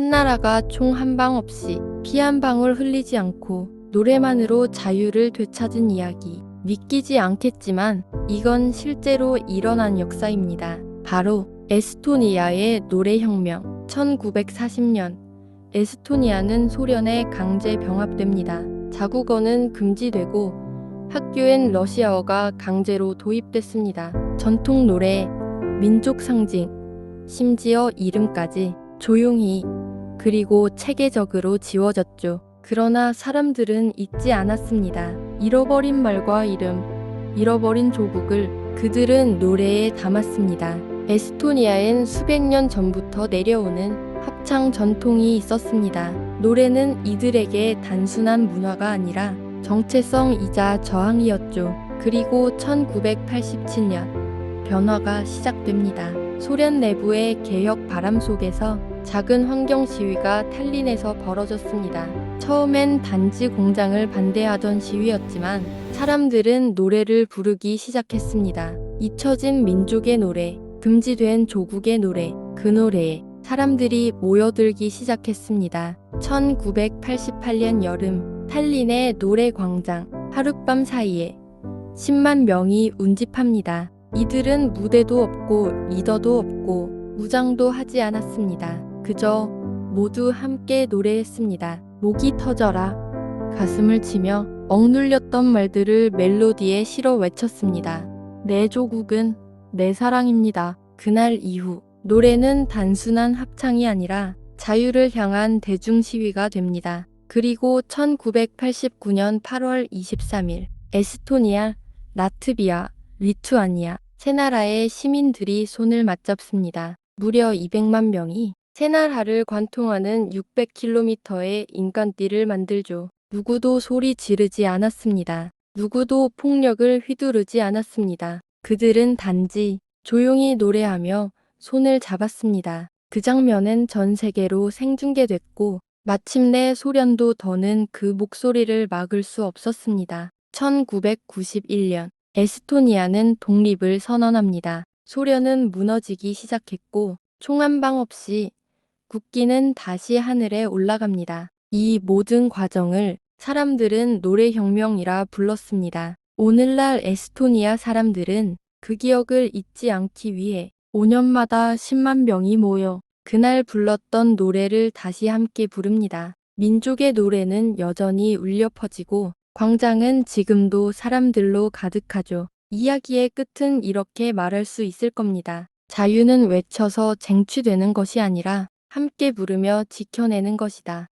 한나라가 총 한 방 없이 피 한 방울 흘리지 않고 노래만으로 자유를 되찾은 이야기. 믿기지 않겠지만 이건 실제로 일어난 역사입니다. 바로 에스토니아의 노래혁명 1940년 에스토니아는 소련에 강제 병합됩니다. 자국어는 금지되고 학교엔 러시아어가 강제로 도입됐습니다. 전통 노래, 민족 상징, 심지어 이름까지 조용히 그리고 체계적으로 지워졌죠. 그러나 사람들은 잊지 않았습니다. 잃어버린 말과 이름, 잃어버린 조국을 그들은 노래에 담았습니다. 에스토니아엔 수백 년 전부터 내려오는 합창 전통이 있었습니다. 노래는 이들에게 단순한 문화가 아니라 정체성이자 저항이었죠. 그리고 1987년 변화가 시작됩니다. 소련 내부의 개혁 바람 속에서 작은 환경 시위가 탈린에서 벌어졌습니다. 처음엔 단지 공장을 반대하던 시위였지만 사람들은 노래를 부르기 시작했습니다. 잊혀진 민족의 노래, 금지된 조국의 노래, 그 노래에 사람들이 모여들기 시작했습니다. 1988년 여름 탈린의 노래 광장 하룻밤 사이에 10만 명이 운집합니다. 이들은 무대도 없고 리더도 없고 무장도 하지 않았습니다. 그저 모두 함께 노래했습니다. 목이 터져라. 가슴을 치며 억눌렸던 말들을 멜로디에 실어 외쳤습니다. 내 조국은 내 사랑입니다. 그날 이후 노래는 단순한 합창이 아니라 자유를 향한 대중 시위가 됩니다. 그리고 1989년 8월 23일 에스토니아, 라트비아, 리투아니아 세 나라의 시민들이 손을 맞잡습니다. 무려 200만 명이 세 나라를 관통하는 600km의 인간띠를 만들죠. 누구도 소리 지르지 않았습니다. 누구도 폭력을 휘두르지 않았습니다. 그들은 단지 조용히 노래하며 손을 잡았습니다. 그 장면은 전 세계로 생중계됐고 마침내 소련도 더는 그 목소리를 막을 수 없었습니다. 1991년 에스토니아는 독립을 선언합니다. 소련은 무너지기 시작했고 총 한 방 없이 국기는 다시 하늘에 올라갑니다. 이 모든 과정을 사람들은 노래혁명이라 불렀습니다. 오늘날 에스토니아 사람들은 그 기억을 잊지 않기 위해 5년마다 10만 명이 모여 그날 불렀던 노래를 다시 함께 부릅니다. 민족의 노래는 여전히 울려 퍼지고 광장은 지금도 사람들로 가득하죠. 이야기의 끝은 이렇게 말할 수 있을 겁니다. 자유는 외쳐서 쟁취되는 것이 아니라 함께 부르며 지켜내는 것이다.